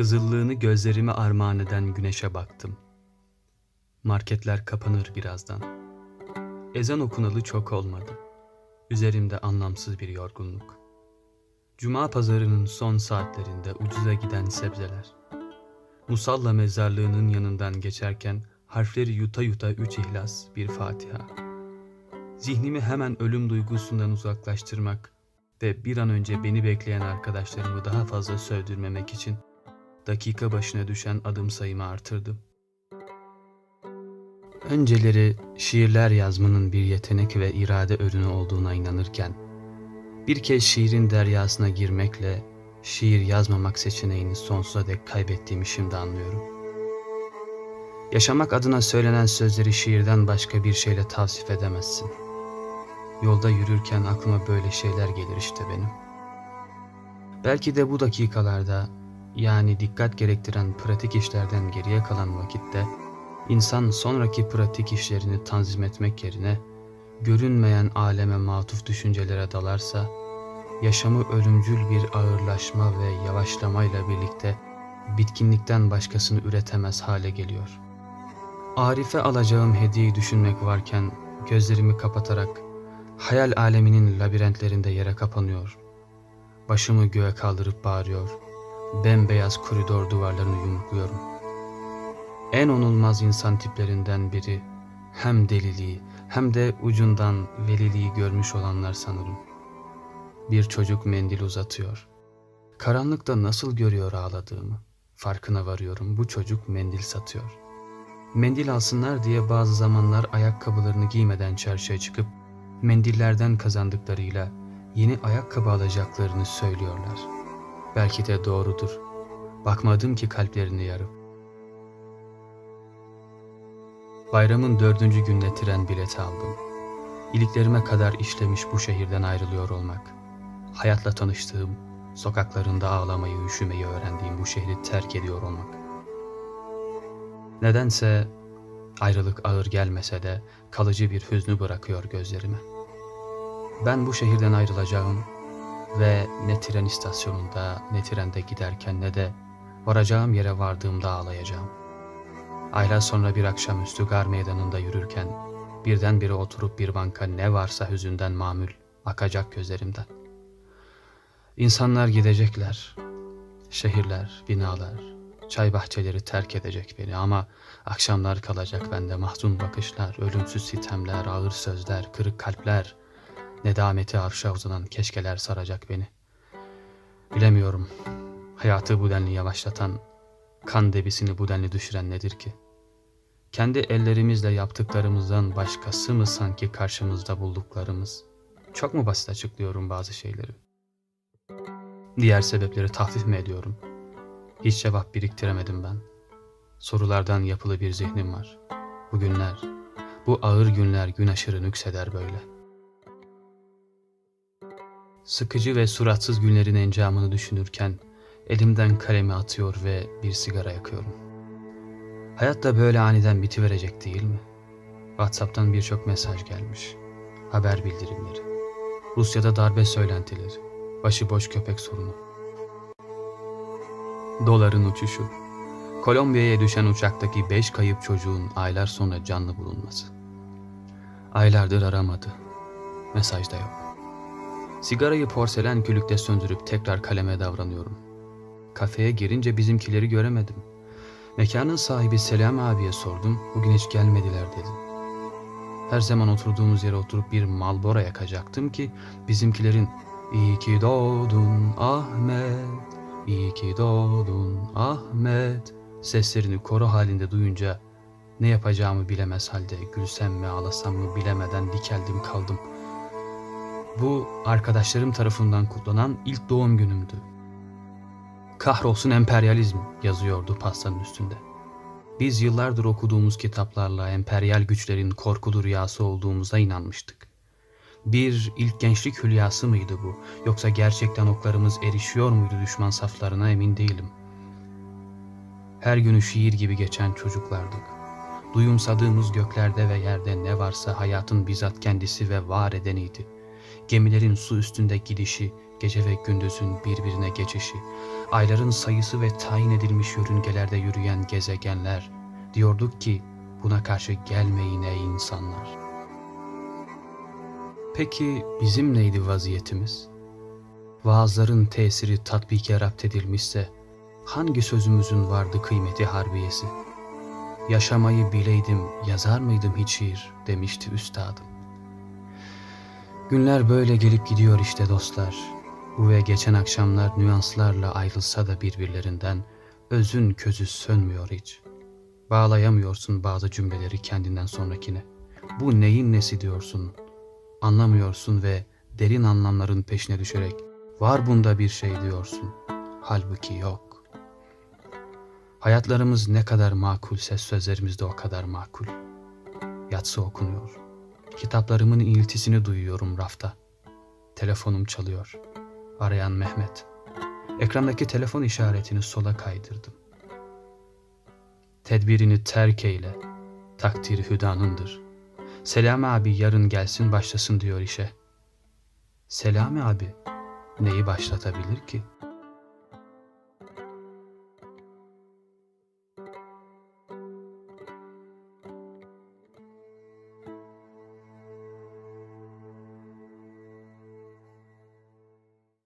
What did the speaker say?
Kızıllığını gözlerime armağan eden güneşe baktım. Marketler kapanır birazdan. Ezan okunalı çok olmadı. Üzerimde anlamsız bir yorgunluk. Cuma pazarının son saatlerinde ucuza giden sebzeler. Musalla mezarlığının yanından geçerken harfleri yuta yuta üç ihlas, bir Fatiha. Zihnimi hemen ölüm duygusundan uzaklaştırmak ve bir an önce beni bekleyen arkadaşlarımı daha fazla sövdürmemek için dakika başına düşen adım sayımı artırdım. Önceleri şiirler yazmanın bir yetenek ve irade ürünü olduğuna inanırken, bir kez şiirin deryasına girmekle şiir yazmamak seçeneğini sonsuza dek kaybettiğimi şimdi anlıyorum. Yaşamak adına söylenen sözleri şiirden başka bir şeyle tavsif edemezsin. Yolda yürürken aklıma böyle şeyler gelir işte benim. Belki de bu dakikalarda yani dikkat gerektiren pratik işlerden geriye kalan vakitte insan sonraki pratik işlerini tanzim etmek yerine görünmeyen aleme matuf düşüncelere dalarsa yaşamı ölümcül bir ağırlaşma ve yavaşlamayla birlikte bitkinlikten başkasını üretemez hale geliyor. Arif'e alacağım hediyeyi düşünmek varken gözlerimi kapatarak hayal aleminin labirentlerinde yere kapanıyor. Başımı göğe kaldırıp bağırıyor. Bembeyaz koridor duvarlarını yumrukluyorum. En onulmaz insan tiplerinden biri hem deliliği hem de ucundan veliliği görmüş olanlar sanırım. Bir çocuk mendil uzatıyor. Karanlıkta nasıl görüyor ağladığımı. Farkına varıyorum bu çocuk mendil satıyor. Mendil alsınlar diye bazı zamanlar ayakkabılarını giymeden çarşıya çıkıp mendillerden kazandıklarıyla yeni ayakkabı alacaklarını söylüyorlar. Belki de doğrudur. Bakmadım ki kalplerini yarıp. Bayramın dördüncü gününe tren bileti aldım. İliklerime kadar işlemiş bu şehirden ayrılıyor olmak. Hayatla tanıştığım, sokaklarında ağlamayı, üşümeyi öğrendiğim bu şehri terk ediyor olmak. Nedense ayrılık ağır gelmese de kalıcı bir hüznü bırakıyor gözlerime. Ben bu şehirden ayrılacağım ve ne tren istasyonunda ne trende giderken ne de varacağım yere vardığımda ağlayacağım. Aylar sonra bir akşamüstü gar meydanında yürürken birdenbire oturup bir banka ne varsa hüzünden mamül akacak gözlerimden. İnsanlar gidecekler, şehirler, binalar, çay bahçeleri terk edecek beni ama akşamlar kalacak bende mahzun bakışlar, ölümsüz sitemler, ağır sözler, kırık kalpler, nedameti arşa uzanan keşkeler saracak beni. Bilemiyorum, hayatı bu denli yavaşlatan, kan debisini bu denli düşüren nedir ki? Kendi ellerimizle yaptıklarımızdan başkası mı sanki karşımızda bulduklarımız? Çok mu basit açıklıyorum bazı şeyleri? Diğer sebepleri tahfif mi ediyorum? Hiç cevap biriktiremedim ben. Sorulardan yapılı bir zihnim var. Bu günler, bu ağır günler gün aşırı nükseder böyle. Sıkıcı ve suratsız günlerin encamını düşünürken elimden kalemi atıyor ve bir sigara yakıyorum. Hayat da böyle aniden bitiverecek değil mi? WhatsApp'tan birçok mesaj gelmiş. Haber bildirimleri. Rusya'da darbe söylentileri. Başıboş köpek sorunu. Doların uçuşu. Kolombiya'ya düşen uçaktaki beş kayıp çocuğun aylar sonra canlı bulunması. Aylardır aramadı. Mesaj da yok. Sigarayı porselen külükte söndürüp tekrar kaleme davranıyorum. Kafeye girince bizimkileri göremedim. Mekanın sahibi Selam abiye sordum. Bugün hiç gelmediler dedi. Her zaman oturduğumuz yere oturup bir malbora yakacaktım ki bizimkilerin İyi ki doğdun Ahmet, iyi ki doğdun Ahmet seslerini koro halinde duyunca ne yapacağımı bilemez halde gülsem mi ağlasam mı bilemeden dikeldim kaldım. Bu arkadaşlarım tarafından kutlanan ilk doğum günümdü. Kahrolsun emperyalizm yazıyordu pastanın üstünde. Biz yıllardır okuduğumuz kitaplarla emperyal güçlerin korkulu rüyası olduğumuza inanmıştık. Bir ilk gençlik hülyası mıydı bu? Yoksa gerçekten oklarımız erişiyor muydu düşman saflarına emin değilim. Her günü şiir gibi geçen çocuklardık. Duyumsadığımız göklerde ve yerde ne varsa hayatın bizzat kendisi ve var edeniydi. Gemilerin su üstünde gidişi, gece ve gündüzün birbirine geçişi, ayların sayısı ve tayin edilmiş yörüngelerde yürüyen gezegenler, diyorduk ki buna karşı gelmeyin ey insanlar. Peki bizim neydi vaziyetimiz? Vaazların tesiri tatbike rapt edilmişse, hangi sözümüzün vardı kıymeti harbiyesi? Yaşamayı bileydim, yazar mıydım hiç şiir demişti üstadım. Günler böyle gelip gidiyor işte dostlar. Bu ve geçen akşamlar nüanslarla ayrılsa da birbirlerinden özün közü sönmüyor hiç. Bağlayamıyorsun bazı cümleleri kendinden sonrakine. Bu neyin nesi diyorsun? Anlamıyorsun ve derin anlamların peşine düşerek var bunda bir şey diyorsun. Halbuki yok. Hayatlarımız ne kadar makulse sözlerimiz de o kadar makul. Yatsı okunuyor. Kitaplarımın iniltisini duyuyorum rafta. Telefonum çalıyor. Arayan Mehmet. Ekrandaki telefon işaretini sola kaydırdım. Tedbirini terk eyle. Takdiri hüdanındır. Selami abi yarın gelsin başlasın diyor işe. Selami abi neyi başlatabilir ki?''